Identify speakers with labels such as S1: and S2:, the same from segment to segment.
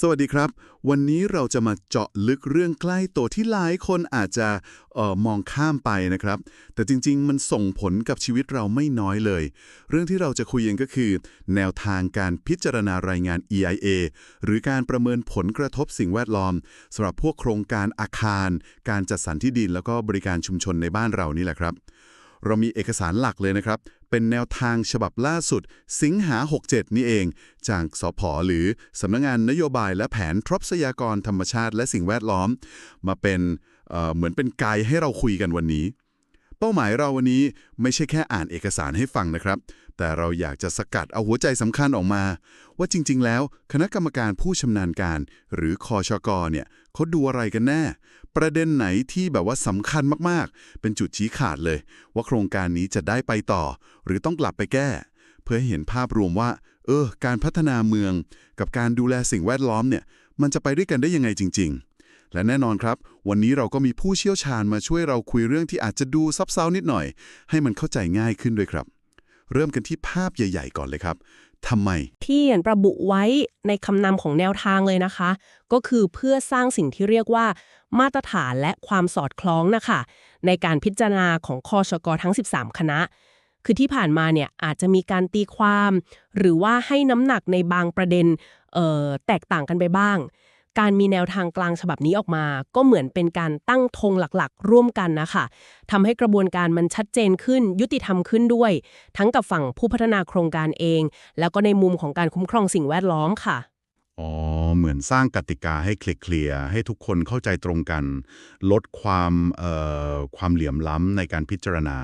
S1: สวัสดีครับ วันนี้เราจะมาเจาะลึกเรื่องใกล้ตัวที่หลายคนอาจจะออมองข้ามไปนะครับ แต่จริง ๆ มันส่งผลกับชีวิตเราไม่น้อยเลย เรื่องที่เราจะคุยกันก็คือ แนวทางการพิจารณารายงาน EIA หรือการประเมินผลกระทบสิ่งแวดล้อมสำหรับพวกโครงการอาคาร การจัดสรรที่ดินแล้วก็บริการชุมชนในบ้านเรานี่แหละครับ เรามีเอกสารหลักเลยนะครับ เป็นแนวทางฉบับล่าสุด สิงหา 67 นี่เอง จากสพหรือสำนักงานนโยบายและแผนทรัพยากรธรรมชาติและสิ่งแวดล้อม มาเป็นเเหมือนเป็นไกด์ให้เราคุยกันวันนี้ เป้าหมายเราวันนี้ไม่ใช่แค่อ่านเอกสารให้ฟังนะครับ แต่เราอยากจะสกัดเอาหัวใจสำคัญออกมา ว่าจริง ๆ แล้ว คณะกรรมการผู้ชำนาญการ หรือคอชกเนี่ยเขาดูอะไรกันแน่ ประเด็นไหนที่แบบว่าสำคัญมากๆ เป็นจุดชี้ขาดเลย ว่าโครงการนี้จะได้ไปต่อ หรือต้องกลับไปแก้ เพื่อให้เห็นภาพรวมว่า เออ การพัฒนาเมือง กับการดูแลสิ่งแวดล้อมเนี่ย มันจะไปด้วยกันได้ยังไงจริง ๆ และแน่นอนครับ วันนี้เราก็มีผู้เชี่ยวชาญมาช่วยเราคุยเรื่องที่อาจจะดูซับซ้อนนิดหน่อย ให้มันเข้าใจง่ายขึ้นด้วยครับ เริ่มกันที่ภาพใหญ่ ๆ ก่อนเลยครับทำไม
S2: ที่ระบุไว้ในคำนำของแนวทางเลยนะคะ ก็คือเพื่อสร้างสิ่งที่เรียกว่า มาตรฐานและความสอดคล้องนะคะ ในการพิจารณาของคอชกทั้ง 13 คณะ คือที่ผ่านมาเนี่ยอาจจะมีการตีความ หรือว่าให้น้ำหนักในบางประเด็นแตกต่างกันไปบ้าง การมีแนวทางกลางฉบับนี้ออกมา ก็เหมือนเป็นการตั้งธงหลักๆ ร่วมกันนะคะทำให้กระบวนการมันชัดเจนขึ้น ยุติธรรมขึ้นด้วย ทั้งกับฝั่งผู้พัฒนาโครงการเอง แล้วก็ในมุมของการคุ้มครองสิ่งแวดล้อมค่ะ
S1: อ๋อ เหมือนสร้างกติกาให้เคลียร์ๆให้ทุกคนเข้าใจตรงกัน ลดความเอ่อความเหลื่อมล้ำในการพิจารณา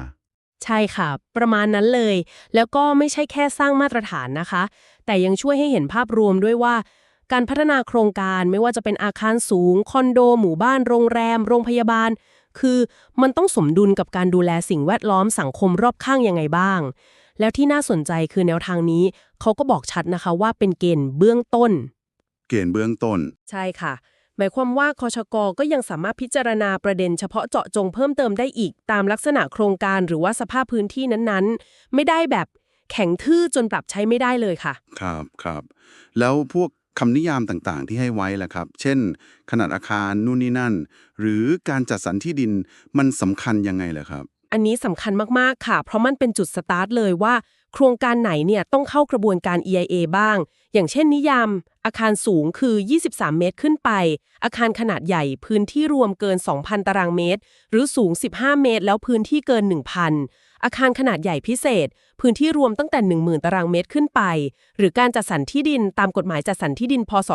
S2: ใช่ค่ะ ประมาณนั้นเลย แล้วก็ไม่ใช่แค่สร้างมาตรฐานนะคะ แต่ยังช่วยให้เห็นภาพรวมด้วยว่า การพัฒนาโครงการไม่ว่าจะเป็นอาคารสูง คอนโด หมู่บ้าน โรงแรม โรงพยาบาล คือมันต้องสมดุลกับการดูแลสิ่งแวดล้อมสังคมรอบข้างยังไงบ้าง แล้วที่น่าสนใจคือแนวทางนี้ เขาก็บอกชัดนะคะว่าเป็นเกณฑ์เบื้องต้น
S1: เกณฑ์เบื้องต้น
S2: ใช่ค่ะ หมายความว่าคชกก็ยังสามารถพิจารณาประเด็นเฉพาะเจาะจงเพิ่มเติมได้อีก ตามลักษณะโครงการหรือว่าสภาพพื้นที่นั้นๆ ไม่ได้แบบแข็งทื่อจนปรับใช้ไม่ได้เลยค่ะ
S3: ครับครับ แล้วพวก คำนิยามต่างๆ ที่ให้ไว้แหละครับ เช่น ขนาดอาคารนู่นนี่นั่น หรือการจัดสรรที่ดินมันสำคัญยังไงเหรอครับ
S2: อันนี้สำคัญมาก ๆ ค่ะ เพราะมันเป็นจุดสตาร์ทเลยว่า โครงการไหนเนี่ยต้องเข้ากระบวนการ EIA บ้าง อย่างเช่นนิยาม อาคารสูงคือ 23 เมตรขึ้นไป อาคารขนาดใหญ่พื้นที่รวมเกิน 2,000 ตารางเมตร หรือสูง 15 เมตร แล้วพื้นที่เกิน 1,000 อาคารขนาดใหญ่พิเศษ พื้นที่รวมตั้งแต่ 10,000 ตารางเมตรขึ้นไป หรือการจัดสรรที่ดินตามกฎหมายจัดสรรที่ดิน พศ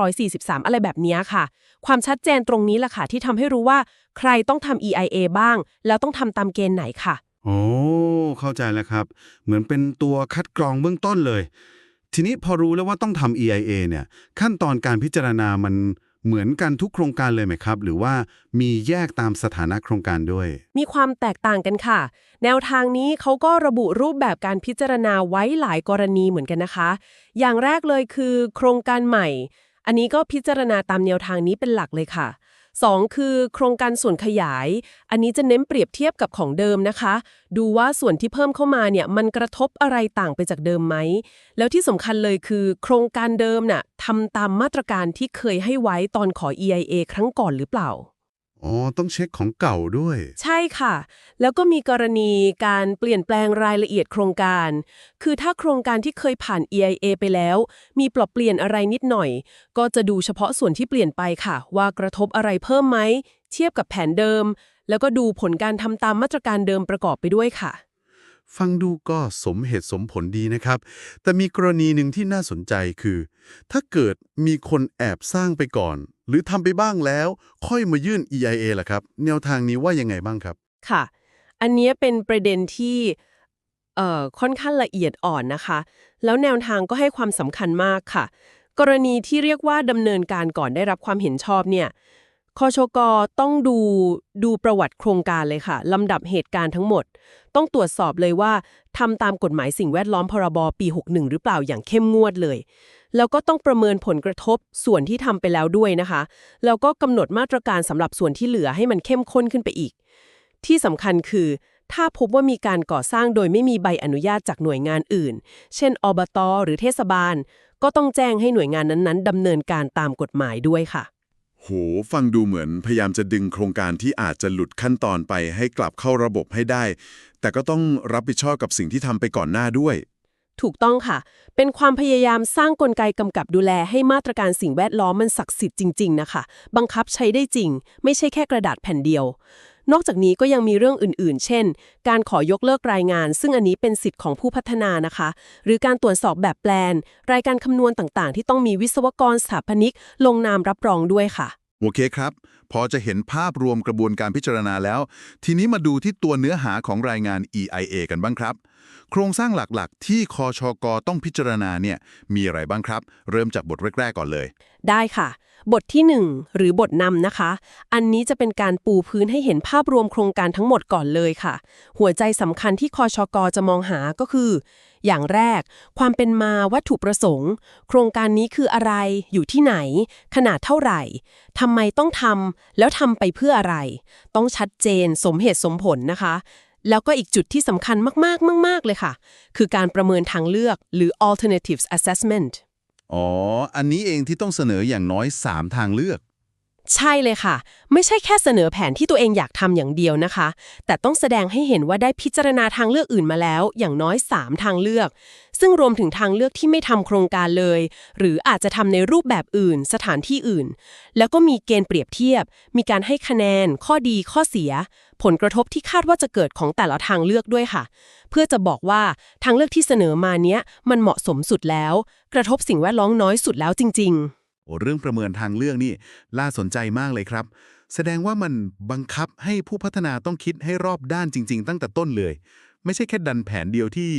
S2: 2543 อะไรแบบนี้ค่ะ ความชัดเจนตรงนี้แหละค่ะที่ทำให้รู้ว่า ใครต้องทำ EIA บ้าง แล้วต้องทำตามเกณฑ์ไหนค่ะ
S3: โอ้เข้าใจแล้วครับ เหมือนเป็นตัวคัดกรองเบื้องต้นเลย ทีนี้พอรู้แล้วว่าต้องทำ EIA เนี่ย ขั้นตอนการพิจารณามัน เหมือนกันทุกโครงการเลยไหมครับ หรือว่ามีแยกตามสถานะโครงการด้วย
S2: มีความแตกต่างกันค่ะ แนวทางนี้เขาก็ระบุรูปแบบการพิจารณาไว้หลายกรณีเหมือนกันนะคะ อย่างแรกเลยคือ โครงการใหม่ อันนี้ก็พิจารณาตามแนวทางนี้เป็นหลักเลยค่ะ 2. คือโครงการส่วนขยาย อันนี้จะเน้นเปรียบเทียบกับของเดิมนะคะ ดูว่าส่วนที่เพิ่มเข้ามาเนี่ยมันกระทบอะไรต่างไปจากเดิมไหม แล้วที่สำคัญเลยคือ โครงการเดิมน่ะทำตามมาตรการที่เคยให้ไว้ตอนขอ EIA ครั้งก่อนหรือเปล่า
S3: อ๋อ ต้องเช็คของเก่าด้วย
S2: ใช่ค่ะ แล้วก็มีกรณีการเปลี่ยนแปลงรายละเอียดโครงการ คือถ้าโครงการที่เคยผ่าน EIA ไปแล้ว มีปรับเปลี่ยนอะไรนิดหน่อย ก็จะดูเฉพาะส่วนที่เปลี่ยนไปค่ะ ว่ากระทบอะไรเพิ่มไหม เทียบกับแผนเดิม แล้วก็ดูผลการทำตามมาตรการเดิมประกอบไปด้วยค่ะ
S3: ฟังดูก็สมเหตุสมผลดีนะครับ แต่มีกรณีหนึ่งที่น่าสนใจคือ ถ้าเกิดมีคนแอบสร้างไปก่อน หรือทำไปบ้างแล้ว ค่อยมายื่น EIA ล่ะครับ แนวทางนี้ว่ายังไงบ้างครับ
S2: ค่ะ อันนี้เป็นประเด็นที่เอ่อค่อนข้างละเอียดอ่อนนะคะ แล้วแนวทางก็ให้ความสำคัญมากค่ะ กรณีที่เรียกว่าดำเนินการก่อนได้รับความเห็นชอบเนี่ยคชกต้องดูดูประวัติโครงการเลยค่ะลำดับเหตุการณ์ทั้งหมด ต้องตรวจสอบเลยว่าทำตามกฎหมายสิ่งแวดล้อมพรบปี 61 หรือเปล่าอย่างเข้มงวดเลย แล้วก็ต้องประเมินผลกระทบส่วนที่ทำไปแล้วด้วยนะคะ แล้วก็กำหนดมาตรการสำหรับส่วนที่เหลือให้มันเข้มข้นขึ้นไปอีก ที่สำคัญคือ ถ้าพบว่ามีการก่อสร้างโดยไม่มีใบอนุญาตจากหน่วยงานอื่น เช่น อบต หรือเทศบาล ก็ต้องแจ้งให้หน่วยงานนั้นๆดำเนินการตามกฎหมายด้วยค่ะ
S1: โห ฟังดูเหมือนพยายามจะดึงโครงการที่อาจจะหลุดขั้นตอนไปให้กลับเข้าระบบให้ได้ แต่ก็ต้องรับผิดชอบกับสิ่งที่ทำไปก่อนหน้าด้วย
S2: ถูกต้องค่ะ เป็นความพยายามสร้างกลไกกำกับดูแลให้มาตรการสิ่งแวดล้อมมันศักดิ์สิทธิ์จริง ๆ นะคะ บังคับใช้ได้จริง ไม่ใช่แค่กระดาษแผ่นเดียว นอกจากนี้ก็ยังมีเรื่องอื่น ๆ เช่น การขอยกเลิกรายงาน ซึ่งอันนี้เป็นสิทธิ์ของผู้พัฒนานะคะ หรือการตรวจสอบแบบแปลน รายการคำนวณต่าง ๆ ที่ต้องมีวิศวกรสถาปนิก ลงนามรับรองด้วยค่ะ
S4: โอเคครับ พอจะเห็นภาพรวมกระบวนการพิจารณาแล้ว ทีนี้มาดูที่ตัวเนื้อหาของรายงาน EIA กันบ้างครับ โครงสร้างหลักๆ ที่คอชกต้องพิจารณาเนี่ยมีอะไรบ้างครับ เริ่มจากบทแรก ๆ ก่อนเลย
S2: ได้ค่ะ บทที่ 1 หรือบทนำนะคะ อันนี้จะเป็นการปูพื้นให้เห็นภาพรวมโครงการทั้งหมดก่อนเลยค่ะ หัวใจสำคัญที่คอชกจะมองหาก็คือ อย่างแรก ความเป็นมาวัตถุประสงค์ โครงการนี้คืออะไรอยู่ที่ไหน ขนาดเท่าไหร่ทำไมต้องทำแล้วทำไปเพื่ออะไร ต้องชัดเจนสมเหตุสมผลนะคะ แล้วก็อีกจุดที่สำคัญมากๆ มาก ๆ เลยค่ะ คือการประเมินทางเลือกหรือ alternatives assessment
S4: อ๋อ อันนี้เองที่ต้องเสนออย่างน้อย 3 ทางเลือก
S2: ใช่เลยค่ะ ไม่ใช่แค่เสนอแผนที่ตัวเองอยากทำอย่างเดียวนะคะ แต่ต้องแสดงให้เห็นว่าได้พิจารณาทางเลือกอื่นมาแล้ว อย่างน้อย 3 ทางเลือก ซึ่งรวมถึงทางเลือกที่ไม่ทำโครงการเลย หรืออาจจะทำในรูปแบบอื่น สถานที่อื่น แล้วก็มีเกณฑ์เปรียบเทียบ มีการให้คะแนน ข้อดีข้อเสีย ผลกระทบที่คาดว่าจะเกิดของแต่ละทางเลือกด้วยค่ะ เพื่อจะบอกว่าทางเลือกที่เสนอมาเนี้ยมันเหมาะสมสุดแล้ว กระทบสิ่งแวดล้อมน้อยสุดแล้วจริง ๆ
S4: โอ้เรื่องประเมินทางเลือกนี่น่าสนใจมากเลยครับ แสดงว่ามันบังคับให้ผู้พัฒนาต้องคิดให้รอบด้านจริง ๆ ตั้งแต่ต้นเลย ไม่ใช่แค่ดันแผนเดียวที่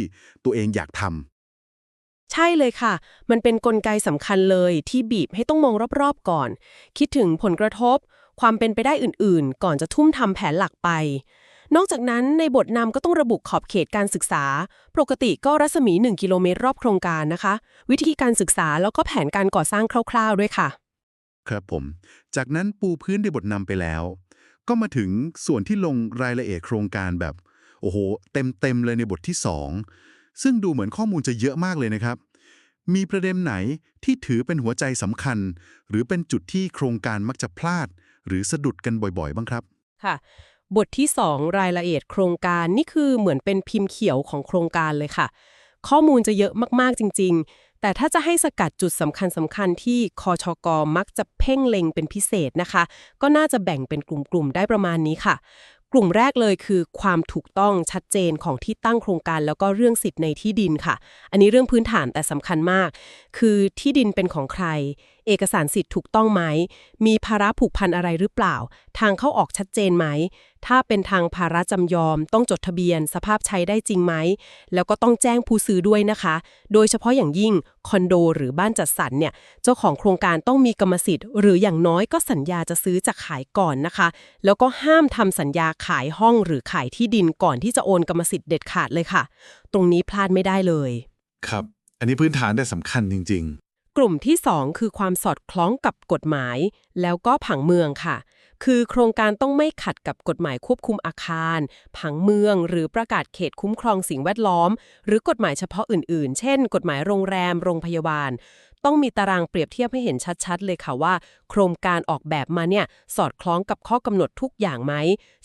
S4: ตัวเองอยากทำ
S2: ใช่เลยค่ะ มันเป็นนกลไกสำคัญเลยที่บีบให้ต้องมองรอบๆก่อน คิดถึงผลกระทบ ความเป็นไปได้อื่นๆ ก่อนจะทุ่มทำแผนหลักไป นอกจากนั้นในบทนำก็ต้องระบุขอบเขตการศึกษา ปกติก็รัศมี 1 กิโลเมตรรอบโครงการนะคะ วิธีการศึกษาแล้วก็แผนการก่อสร้างคร่าว ๆ ด้วยค่ะ
S4: ครับผม จากนั้นปูพื้นในบทนำไปแล้ว ก็มาถึงส่วนที่ลงรายละเอียดโครงการแบบ โอ้โห เต็มๆเลยในบทที่ 2 ซึ่งดูเหมือนข้อมูลจะเยอะมากเลยนะครับ มีประเด็นไหนที่ถือเป็นหัวใจสำคัญ หรือเป็นจุดที่โครงการมักจะพลาด หรือสะดุดกันบ่อยๆ บ้างครับ
S2: ค่ะ บทที่ 2 รายละเอียดโครงการนี่คือเหมือนเป็นพิมพ์เขียวของโครงการเลยค่ะ ข้อมูลจะเยอะมากๆจริง ๆ แต่ถ้าจะให้สกัดจุดสำคัญสำคัญที่คอชกอมักจะเพ่งเล็งเป็นพิเศษนะคะ ก็น่าจะแบ่งเป็นกลุ่มๆได้ประมาณนี้ค่ะ กลุ่มแรกเลยคือความถูกต้องชัดเจนของที่ตั้งโครงการ แล้วก็เรื่องสิทธิ์ในที่ดินค่ะ อันนี้เรื่องพื้นฐานแต่สำคัญมาก คือที่ดินเป็นของใคร เอกสารสิทธิ์ถูกต้องไหม มีภาระผูกพันอะไรหรือเปล่า ทางเข้าออกชัดเจนไหม ถ้าเป็นทางภาระจำยอม ต้องจดทะเบียน สภาพใช้ได้จริงไหม แล้วก็ต้องแจ้งผู้ซื้อด้วยนะคะ โดยเฉพาะอย่างยิ่งคอนโดหรือบ้านจัดสรรเนี่ย เจ้าของโครงการต้องมีกรรมสิทธิ์ หรืออย่างน้อยก็สัญญาจะซื้อจะขายก่อนนะคะ แล้วก็ห้ามทำสัญญาขายห้องหรือขายที่ดินก่อนที่จะโอนกรรมสิทธิ์เด็ดขาดเลยค่ะ ตรงนี้พลาดไม่ได้เลย
S5: ครับ อันนี้พื้นฐานแต่สำคัญจริง
S2: กลุ่มที่ 2 คือความสอดคล้องกับกฎหมาย แล้วก็ผังเมืองค่ะ คือโครงการต้องไม่ขัดกับกฎหมายควบคุมอาคาร ผังเมือง หรือประกาศเขตคุ้มครองสิ่งแวดล้อม หรือกฎหมายเฉพาะอื่นๆ เช่น กฎหมายโรงแรม โรงพยาบาล ต้องมีตารางเปรียบเทียบให้เห็นชัดๆ เลยค่ะว่า โครงการออกแบบมาเนี่ยสอดคล้องกับข้อกำหนดทุกอย่างไหม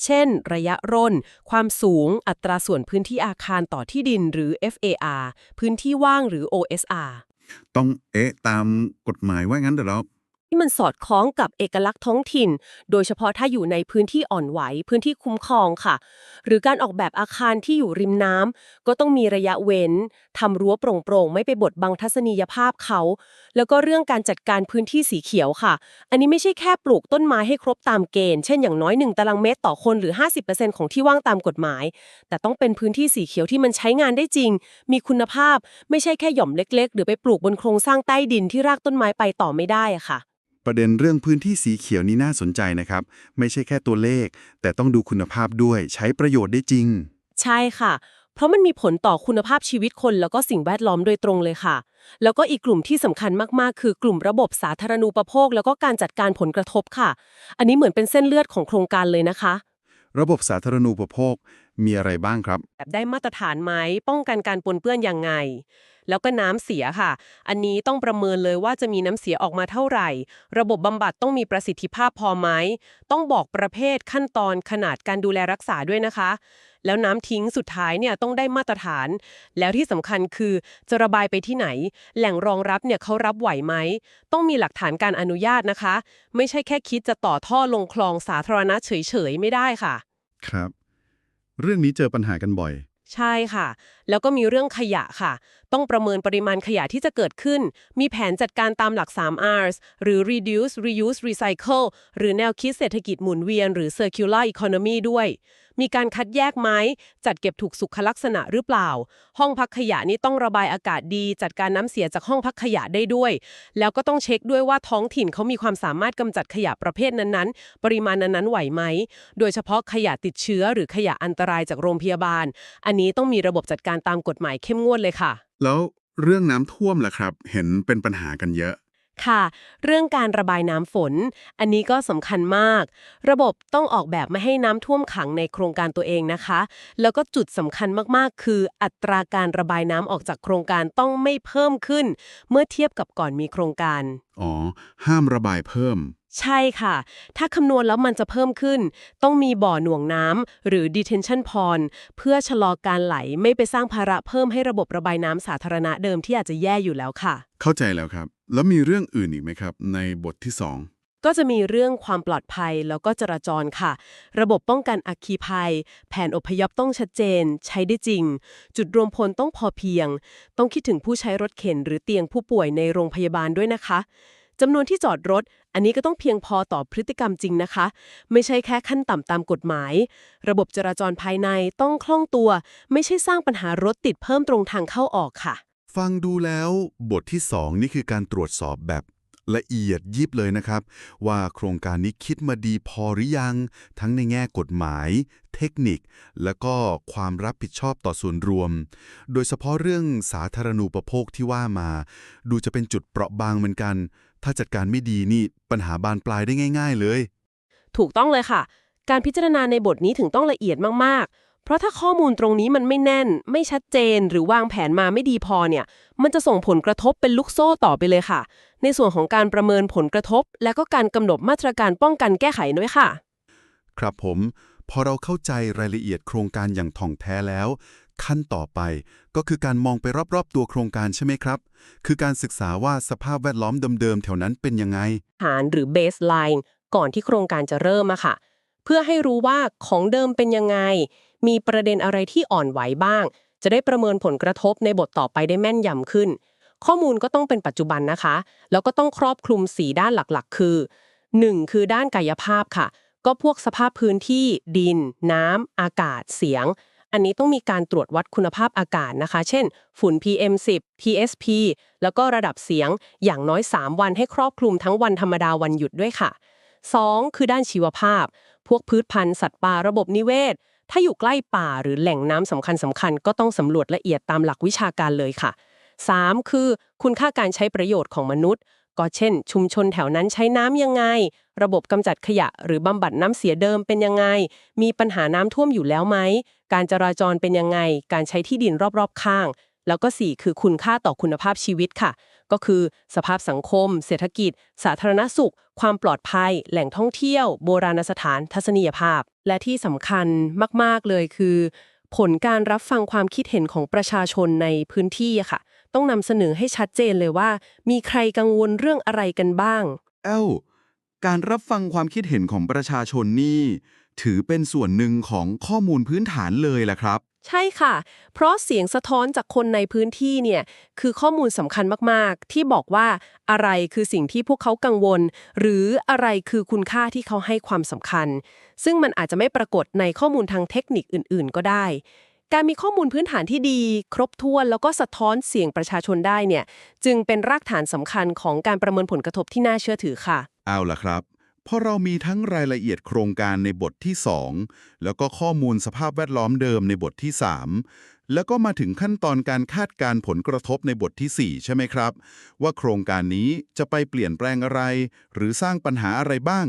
S2: เช่น ระยะร่น ความสูง อัตราส่วนพื้นที่อาคารต่อที่ดินหรือ FAR พื้นที่ว่างหรือ OSR
S4: ต้องเอ๊ะตามกฎหมายว่างั้นเดี๋ยวเรา
S2: ที่มันสอดคล้องกับเอกลักษณ์ท้องถิ่น โดยเฉพาะถ้าอยู่ในพื้นที่อ่อนไหว พื้นที่คุ้มครองค่ะ หรือการออกแบบอาคารที่อยู่ริมน้ำก็ต้องมีระยะเว้นทำรั้วโปร่งๆ ไม่ไปบดบังทัศนียภาพเขา แล้วก็เรื่องการจัดการพื้นที่สีเขียวค่ะ อันนี้ไม่ใช่แค่ปลูกต้นไม้ให้ครบตามเกณฑ์ เช่นอย่างน้อย 1 ตารางเมตรต่อคนหรือ 50%ของที่ว่างตามกฎหมาย แต่ต้องเป็นพื้นที่สีเขียวที่มันใช้งานได้จริง มีคุณภาพ ไม่ใช่แค่หย่อมเล็ก ๆ หรือไปปลูกบนโครงสร้างใต้ดินที่รากต้นไม้ไปต่อไม่ได้ค่ะ
S4: ประเด็นเรื่องพื้นที่สีเขียวนี่น่าสนใจนะครับ ไม่ใช่แค่ตัวเลข แต่ต้องดูคุณภาพด้วย ใช้ประโยชน์ได้จริง
S2: ใช่ค่ะ เพราะมันมีผลต่อคุณภาพชีวิตคน แล้วก็สิ่งแวดล้อมโดยตรงเลยค่ะ แล้วก็อีกกลุ่มที่สำคัญมากๆ คือกลุ่มระบบสาธารณูปโภค แล้วก็การจัดการผลกระทบค่ะ อันนี้เหมือนเป็นเส้นเลือดของโครงการเลยนะคะ
S4: ระบบสาธารณูปโภคมีอะไรบ้างครับ
S2: แบบได้มาตรฐานไหมป้องกันการปนเปื้อนยังไง แล้วก็น้ำเสียค่ะ อันนี้ต้องประเมินเลยว่าจะมีน้ำเสียออกมาเท่าไหร่ ระบบบำบัดต้องมีประสิทธิภาพพอไหม ต้องบอกประเภทขั้นตอนขนาดการดูแลรักษาด้วยนะคะ แล้วน้ำทิ้งสุดท้ายเนี่ยต้องได้มาตรฐาน แล้วที่สำคัญคือจะระบายไปที่ไหน แหล่งรองรับเนี่ยเขารับไหวไหม ต้องมีหลักฐานการอนุญาตนะคะ ไม่ใช่แค่คิดจะต่อท่อลงคลองสาธารณะเฉยๆไม่ได้ค่ะ
S4: ครับ เรื่องนี้เจอปัญหากันบ่อย
S2: ใช่ค่ะ แล้วก็มีเรื่องขยะค่ะ ต้องประเมินปริมาณขยะที่จะเกิดขึ้น มีแผนจัดการตามหลัก 3Rs หรือ reduce reuse recycle หรือแนวคิดเศรษฐกิจหมุนเวียน หรือ circular economy ด้วย มีการคัดแยกไหมจัดเก็บถูกสุขลักษณะหรือเปล่า ห้องพักขยะนี่ต้องระบายอากาศดี จัดการน้ำเสียจากห้องพักขยะได้ด้วย แล้วก็ต้องเช็คด้วยว่าท้องถิ่นเขามีความสามารถกำจัดขยะประเภทนั้นๆ ปริมาณนั้นๆไหวไหม โดยเฉพาะขยะติดเชื้อหรือขยะอันตรายจากโรงพยาบาล อันนี้ต้องมีระบบจัดการตามกฎหมายเข้มงวดเลยค่ะ
S1: แล้วเรื่องน้ำท่วมล่ะครับ เห็นเป็นปัญหากันเยอะ
S2: ค่ะ เรื่องการระบายน้ำฝน อันนี้ก็สำคัญมาก ระบบต้องออกแบบไม่ให้น้ำท่วมขังในโครงการตัวเองนะคะ แล้วก็จุดสำคัญมากๆ คืออัตราการระบายน้ำออกจากโครงการต้องไม่เพิ่มขึ้น เมื่อเทียบกับก่อนมีโครงการ
S1: อ๋อ ห้ามระบายเพิ่ม
S2: ใช่ค่ะ ถ้าคำนวณแล้วมันจะเพิ่มขึ้น ต้องมีบ่อหน่วงน้ำหรือ detention pond เพื่อชะลอการไหลไม่ไปสร้างภาระเพิ่มให้ระบบระบายน้ำสาธารณะเดิมที่อาจจะแย่อยู่แล้วค่ะ
S1: เข้าใจแล้วครับ แล้วมีเรื่องอื่นอีกไหมครับ ในบทที่สอง
S2: ก็จะมีเรื่องความปลอดภัยแล้วก็จราจรค่ะ ระบบป้องกันอัคคีภัย แผนอพยพต้องชัดเจน ใช้ได้จริง จุดรวมพลต้องพอเพียง ต้องคิดถึงผู้ใช้รถเข็นหรือเตียงผู้ป่วยในโรงพยาบาลด้วยนะคะจำนวนที่จอดรถ อันนี้ก็ต้องเพียงพอต่อพฤติกรรมจริงนะคะ ไม่ใช่แค่ขั้นต่ำตามกฎหมาย ระบบจราจรภายในต้องคล่องตัว ไม่ใช่สร้างปัญหารถติดเพิ่มตรงทางเข้าออกค่ะ
S1: ฟังดูแล้วบทที่สองนี่คือการตรวจสอบแบบละเอียดยิบเลยนะครับ ว่าโครงการนี้คิดมาดีพอหรือยัง ทั้งในแง่กฎหมาย เทคนิค และก็ความรับผิดชอบต่อส่วนรวม โดยเฉพาะเรื่องสาธารณูปโภคที่ว่ามา ดูจะเป็นจุดเปราะบางเหมือนกัน ถ้าจัดการไม่ดีนี่ปัญหาบานปลายได้ง่าย ๆ เลย
S2: ถูกต้องเลยค่ะ การพิจารณาในบทนี้ถึงต้องละเอียดมากๆ เพราะถ้าข้อมูลตรงนี้มันไม่แน่น ไม่ชัดเจน หรือวางแผนมาไม่ดีพอเนี่ย มันจะส่งผลกระทบเป็นลูกโซ่ต่อไปเลยค่ะ ในส่วนของการประเมินผลกระทบ และก็การกำหนดมาตรการป้องกันแก้ไขด้วยค่ะ
S1: ครับผม พอเราเข้าใจรายละเอียดโครงการอย่างถ่องแท้แล้ว ขั้นต่อไปก็คือการมองไปรอบๆ ตัวโครงการใช่ไหมครับ คือการศึกษาว่าสภาพแวดล้อมเดิมๆแถวนั้นเป็นยังไง
S2: ฐานหรือ baseline ก่อนที่โครงการจะเริ่มอะค่ะ เพื่อให้รู้ว่าของเดิมเป็นยังไง มีประเด็นอะไรที่อ่อนไหวบ้าง จะได้ประเมินผลกระทบในบทต่อไปได้แม่นยำขึ้น ข้อมูลก็ต้องเป็นปัจจุบันนะคะ แล้วก็ต้องครอบคลุม 4 ด้านหลักๆ คือ 1. คือด้านกายภาพค่ะ ก็พวกสภาพพื้นที่ ดิน น้ำอากาศ เสียง อันนี้ต้องมีการตรวจวัดคุณภาพอากาศนะคะ เช่น ฝุ่น PM10 PSP แล้วก็ระดับเสียงอย่างน้อย 3 วันให้ครอบคลุมทั้งวันธรรมดาวันหยุดด้วยค่ะ 2. คือด้านชีวภาพ พวกพืชพันธุ์สัตว์ป่าระบบนิเวศ ถ้าอยู่ใกล้ป่าหรือแหล่งน้ำสำคัญสำคัญๆก็ต้องสำรวจละเอียดตามหลักวิชาการเลยค่ะ 3. คือ คุณค่าการใช้ประโยชน์ของมนุษย์ ก็เช่น ชุมชนแถวนั้นใช้น้ำยังไง ระบบกำจัดขยะ หรือบำบัดน้ำเสียเดิมเป็นยังไง มีปัญหาน้ำท่วมอยู่แล้วไหม การจราจรเป็นยังไง การใช้ที่ดินรอบๆ ข้าง แล้วก็ 4 คือคุณค่าต่อคุณภาพชีวิตค่ะ ก็คือ สภาพสังคม เศรษฐกิจ สาธารณสุข ความปลอดภัย แหล่งท่องเที่ยว โบราณสถาน ทัศนียภาพ และที่สำคัญมาก ๆ เลยคือ ผลการรับฟังความคิดเห็นของประชาชนในพื้นที่ค่ะ ต้องนำเสนอให้ชัดเจนเลยว่า มีใครกังวลเรื่องอะไรกันบ้าง
S6: เอลการรับฟังความคิดเห็นของประชาชนนี่ ถือเป็นส่วนหนึ่งของข้อมูลพื้นฐานเลยแหละครับ
S2: ใช่ค่ะ เพราะเสียงสะท้อนจากคนในพื้นที่เนี่ยคือข้อมูลสำคัญมากๆ ที่บอกว่าอะไรคือสิ่งที่พวกเขากังวล หรืออะไรคือคุณค่าที่เขาให้ความสำคัญ ซึ่งมันอาจจะไม่ปรากฏในข้อมูลทางเทคนิคอื่น ๆ ก็ได้ การมีข้อมูลพื้นฐานที่ดี ครบถ้วนแล้วก็สะท้อนเสียงประชาชนได้เนี่ยจึงเป็นรากฐานสำคัญของการประเมินผลกระทบที่น่าเชื่อถือค่ะ
S1: เอาล่ะครับ พอเรามีทั้งรายละเอียดโครงการในบทที่ 2 แล้วก็ข้อมูลสภาพแวดล้อมเดิมในบทที่ 3 แล้วก็มาถึงขั้นตอนการคาดการผลกระทบในบทที่ 4 ใช่ไหมครับ ว่าโครงการนี้จะไปเปลี่ยนแปลงอะไร หรือสร้างปัญหาอะไรบ้าง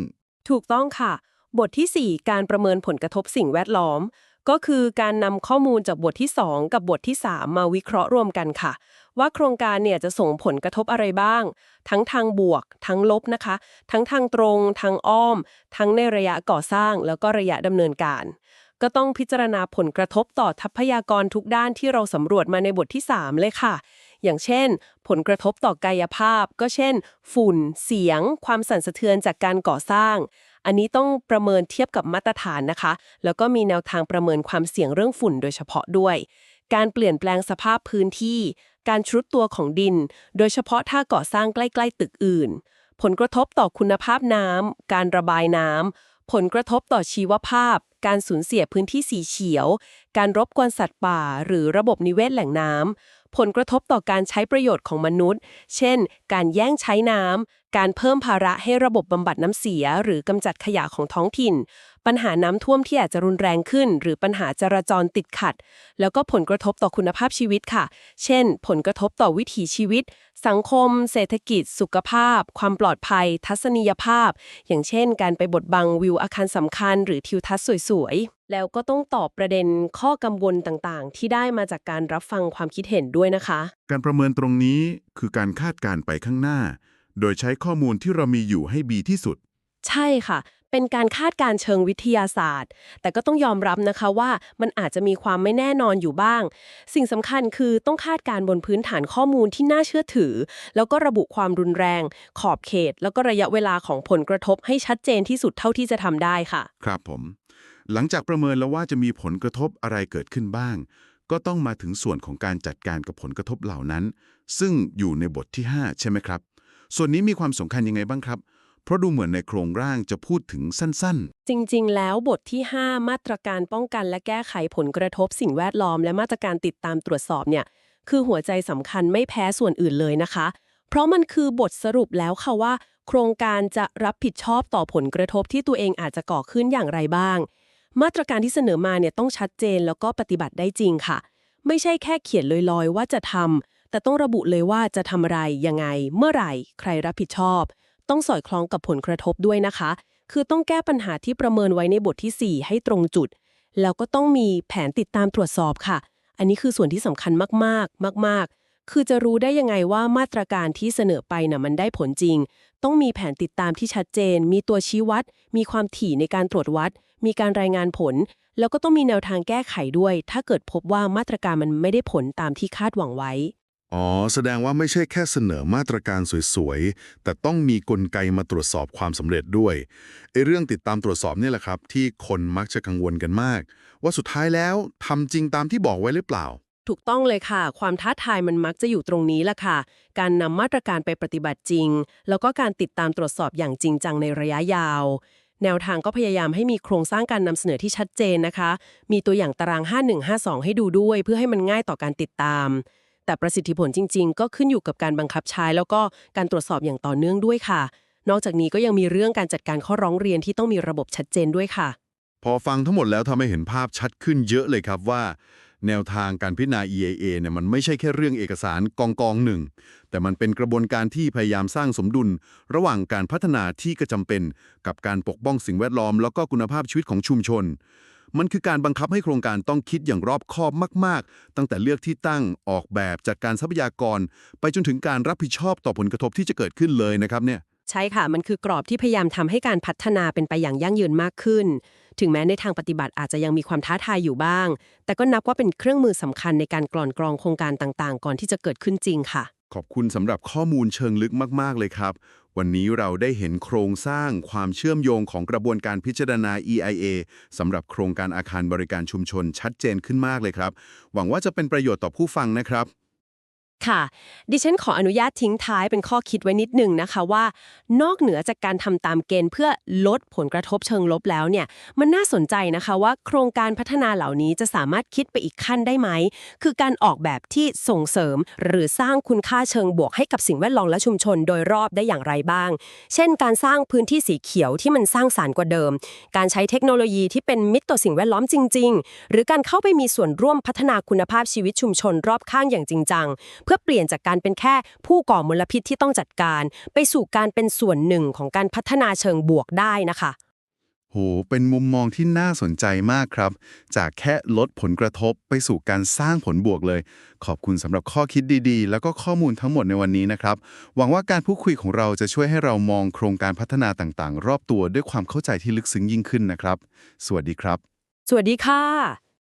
S2: ถูกต้องค่ะ บทที่ 4 การประเมินผลกระทบสิ่งแวดล้อม ก็คือการนำข้อมูลจากบทที่ 2 กับบทที่ 3 มาวิเคราะห์รวมกันค่ะ ว่าโครงการเนี่ยจะส่งผลกระทบอะไรบ้าง ทั้งทางบวก ทั้งลบนะคะ ทั้งทางตรง ทางอ้อม ทั้งในระยะก่อสร้าง แล้วก็ระยะดำเนินการ ก็ต้องพิจารณาผลกระทบต่อทรัพยากรทุกด้านที่เราสำรวจมาในบทที่ 3 เลยค่ะอย่างเช่น ผลกระทบต่อกายภาพ ก็เช่น ฝุ่น เสียง ความสั่นสะเทือนจากการก่อสร้าง อันนี้ต้องประเมินเทียบกับมาตรฐานนะคะ แล้วก็มีแนวทางประเมินความเสี่ยงเรื่องฝุ่นโดยเฉพาะด้วย การเปลี่ยนแปลงสภาพพื้นที่ การชุดตัวของดิน โดยเฉพาะถ้าก่อสร้างใกล้ ๆ ตึกอื่น ผลกระทบต่อคุณภาพน้ำการระบายน้ำผลกระทบต่อชีวภาพ การสูญเสียพื้นที่สีเขียว การรบกวนสัตว์ป่า หรือระบบนิเวศแหล่งน้ำผลกระทบต่อการใช้ประโยชน์ของมนุษย์ เช่น การแย่งใช้น้ำ การเพิ่มภาระให้ระบบบำบัดน้ำเสีย หรือกำจัดขยะของท้องถิ่น ปัญหาน้ำท่วมที่อาจจะรุนแรงขึ้น หรือปัญหาจราจรติดขัด แล้วก็ผลกระทบต่อคุณภาพชีวิตค่ะ เช่น ผลกระทบต่อวิถีชีวิต สังคม เศรษฐกิจ สุขภาพ ความปลอดภัย ทัศนียภาพ อย่างเช่น การไปบดบังวิวอาคารสำคัญ หรือทิวทัศน์สวยๆ แล้วก็ต้องตอบประเด็นข้อกังวลต่างๆ ที่ได้มาจากการรับฟังความคิดเห็นด้วยนะคะ
S1: การประเมินตรงนี้คือการคาดการณ์ไปข้างหน้า โดยใช้ข้อมูลที่เรามีอยู่ให้ดีที่สุด
S2: ใช่ค่ะ เป็นการคาดการณ์เชิงวิทยาศาสตร์ แต่ก็ต้องยอมรับนะคะว่ามันอาจจะมีความไม่แน่นอนอยู่บ้าง สิ่งสำคัญคือต้องคาดการณ์บนพื้นฐานข้อมูลที่น่าเชื่อถือ แล้วก็ระบุความรุนแรง ขอบเขต แล้วก็ระยะเวลาของผลกระทบให้ชัดเจนที่สุดเท่าที่จะทำได้ค่ะ
S1: ครับผม หลังจากประเมินแล้วว่าจะมีผลกระทบอะไรเกิดขึ้นบ้าง ก็ต้องมาถึงส่วนของการจัดการกับผลกระทบเหล่านั้น ซึ่งอยู่ในบทที่ 5 ใช่ไหมครับ ส่วนนี้มีความสำคัญยังไงบ้างครับ เพราะดูเหมือนในโครงร่างจะพูดถึงสั้นๆ
S2: จริงๆ แล้วบทที่ 5 มาตรการป้องกันและแก้ไขผลกระทบสิ่งแวดล้อม และมาตรการติดตามตรวจสอบเนี่ยคือหัวใจสำคัญไม่แพ้ส่วนอื่นเลยนะคะ เพราะมันคือบทสรุปแล้วค่ะว่า โครงการจะรับผิดชอบต่อผลกระทบที่ตัวเองอาจจะก่อขึ้นอย่างไรบ้าง มาตรการที่เสนอมาเนี่ยต้องชัดเจนแล้วก็ปฏิบัติได้จริงค่ะ ไม่ใช่แค่เขียนลอยๆ ว่าจะทำ แต่ต้องระบุเลยว่าจะทำอะไรยังไง เมื่อไหร่ ใครรับผิดชอบ ต้องสอดคล้องกับผลกระทบด้วยนะคะ คือต้องแก้ปัญหาที่ประเมินไว้ในบททีสี่4 ให้ตรงจุด แล้วก็ต้องมีแผนติดตามตรวจสอบค่ะ อันนี้คือส่วนที่สำคัญมากๆ มาก ๆคือจะรู้ได้ยังไงว่ามาตรการที่เสนอไปน่ะมันได้ผลจริง ต้องมีแผนติดตามที่ชัดเจน มีตัวชี้วัด มีความถี่ในการตรวจวัด มีการรายงานผล แล้วก็ต้องมีแนวทางแก้ไขด้วย ถ้าเกิดพบว่ามาตรการมันไม่ได้ผลตามที่คาดหวังไว้
S1: อ๋อ แสดงว่าไม่ใช่แค่เสนอมาตรการสวยๆ แต่ต้องมีกลไกมาตรวจสอบความสำเร็จด้วยไอ้เรื่องติดตามตรวจสอบนี่แหละครับ ที่คนมักจะกังวลกันมาก ว่าสุดท้ายแล้วทำจริงตามที่บอกไว้หรือเปล่า
S2: ถูกต้องเลยค่ะ ความท้าทายมันมักจะอยู่ตรงนี้แหละค่ะ การนำมาตรการไปปฏิบัติจริง แล้วก็การติดตามตรวจสอบอย่างจริงจังในระยะยาว แนวทางก็พยายามให้มีโครงสร้างการนำเสนอที่ชัดเจนนะคะ มีตัวอย่างตาราง 5152 ให้ดูด้วย เพื่อให้มันง่ายต่อการติดตาม แต่ประสิทธิผลจริง ๆ ก็ขึ้นอยู่กับการบังคับใช้แล้วก็การตรวจสอบอย่างต่อเนื่องด้วยค่ะ นอกจากนี้ก็ยังมีเรื่องการจัดการข้อร้องเรียนที่ต้องมีระบบชัดเจนด้วยค่ะ
S1: พอฟังทั้งหมดแล้วทำให้เห็นภาพชัดขึ้นเยอะเลยครับว่า แนวทางการพิจารณา EIA เนี่ยมันไม่ใช่แค่เรื่องเอกสารกองกองหนึ่ง แต่มันเป็นกระบวนการที่พยายามสร้างสมดุล ระหว่างการพัฒนาที่กระจำเป็น กับการปกป้องสิ่งแวดล้อม แล้วก็คุณภาพชีวิตของชุมชน มันคือการบังคับให้โครงการต้องคิดอย่างรอบคอบมาก ๆ ตั้งแต่เลือกที่ตั้งออกแบบจัดการทรัพยากร ไปจนถึงการรับผิดชอบต่อผลกระทบที่จะเกิดขึ้นเลยนะครับเนี่ย
S2: ใช่ค่ะ มันคือกรอบที่พยายามทำให้การพัฒนาเป็นไปอย่างยั่งยืนมากขึ้น ถึงแม้ในทางปฏิบัติอาจจะยังมีความท้าทายอยู่บ้าง แต่ก็นับว่าเป็นเครื่องมือสำคัญในการกลั่นกรองโครงการต่างๆ ก่อนที่จะเกิดขึ้นจริงค่ะ
S1: ขอบคุณสำหรับข้อมูลเชิงลึกมาก ๆ เลยครับ วันนี้เราได้เห็นโครงสร้างความเชื่อมโยงของกระบวนการพิจารณา EIA สำหรับโครงการอาคารบริการชุมชนชัดเจนขึ้นมากเลยครับ หวังว่าจะเป็นประโยชน์ต่อผู้ฟังนะครับ
S2: ค่ะ ดิฉันขออนุญาตทิ้งท้ายเป็นข้อคิดไว้นิดหนึ่งนะคะว่า นอกเหนือจากการทำตามเกณฑ์เพื่อลดผลกระทบเชิงลบแล้วเนี่ย มันน่าสนใจนะคะว่าโครงการพัฒนาเหล่านี้จะสามารถคิดไปอีกขั้นได้ไหม คือการออกแบบที่ส่งเสริม หรือสร้างคุณค่าเชิงบวกให้กับสิ่งแวดล้อมและชุมชนโดยรอบได้อย่างไรบ้าง เช่น การสร้างพื้นที่สีเขียวที่มันสร้างสารรค์กว่าเดิม การใช้เทคโนโลยีที่เป็นมิตรต่อสิ่งแวดล้อมจริง ๆ หรือการเข้าไปมีส่วนร่วมพัฒนาคุณภาพชีวิตชุมชนรอบข้างอย่างจริงจังเพื่อเปลี่ยนจากการเป็นแค่ผู้ก่อมลพิษที่ต้องจัดการ ไปสู่การเป็นส่วนหนึ่งของการพัฒนาเชิงบวกได้นะคะ
S1: โห เป็นมุมมองที่น่าสนใจมากครับ จากแค่ลดผลกระทบไปสู่การสร้างผลบวกเลย ขอบคุณสำหรับข้อคิดดีๆ แล้วก็ข้อมูลทั้งหมดในวันนี้นะครับ หวังว่าการพูดคุยของเราจะช่วยให้เรามองโครงการพัฒนาต่างๆ รอบตัวด้วยความเข้าใจที่ลึกซึ้งยิ่งขึ้นนะครับ สวัสดีครับ
S2: สวัสดีค่ะ